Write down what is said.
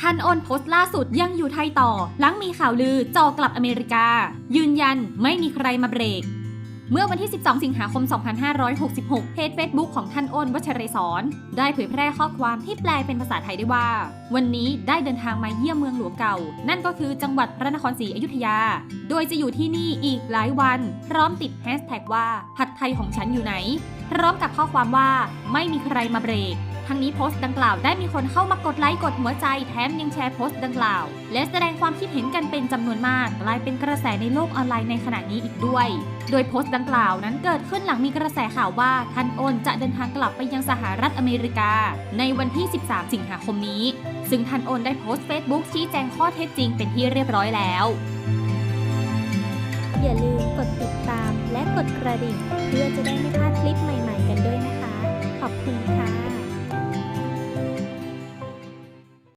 ทันโอนโพสต์ล่าสุดยังอยู่ไทยต่อ หลังมีข่าวลือจอกลับอเมริกา ยืนยันไม่มีใครมาเบรก เมื่อวันที่ 12 สิงหาคม 2566 เพจ Facebook ของท่านอ้นวัชเรศรได้เผยแพร่ข้อความที่แปลเป็นภาษาไทยได้ว่า วันนี้ได้เดินทางมาเยี่ยมเมืองหลวงเก่า นั่นก็คือจังหวัดพระนครศรีอยุธยา โดยจะอยู่ที่นี่อีกหลายวัน พร้อมติดแฮชแท็กว่าผัดไทยของฉันอยู่ไหน พร้อมกับข้อความว่าไม่มีใครมาเบรก ทั้งนี้โพสต์ดังกล่าวได้มีคนเข้ามากดไลค์กดหัวใจแถมยังแชร์โพสต์ดังกล่าว และแสดงความคิดเห็นกันเป็นจำนวนมากกลายเป็นกระแสในโลกออนไลน์ในขณะนี้อีกด้วย โดยโพสต์ดังกล่าวนั้นเกิดขึ้นหลังมีกระแสข่าวว่าท่านโอนจะเดินทางกลับไปยังสหรัฐอเมริกา ในวันที่ 13 สิงหาคมนี้ ซึ่งท่านโอนได้โพสต์เฟซบุ๊กชี้แจงข้อเท็จจริงเป็นที่เรียบร้อยแล้วอย่าลืมกดติดตามและกดกระดิ่ง เพื่อจะได้ไม่พลาดคลิปใหม่ๆ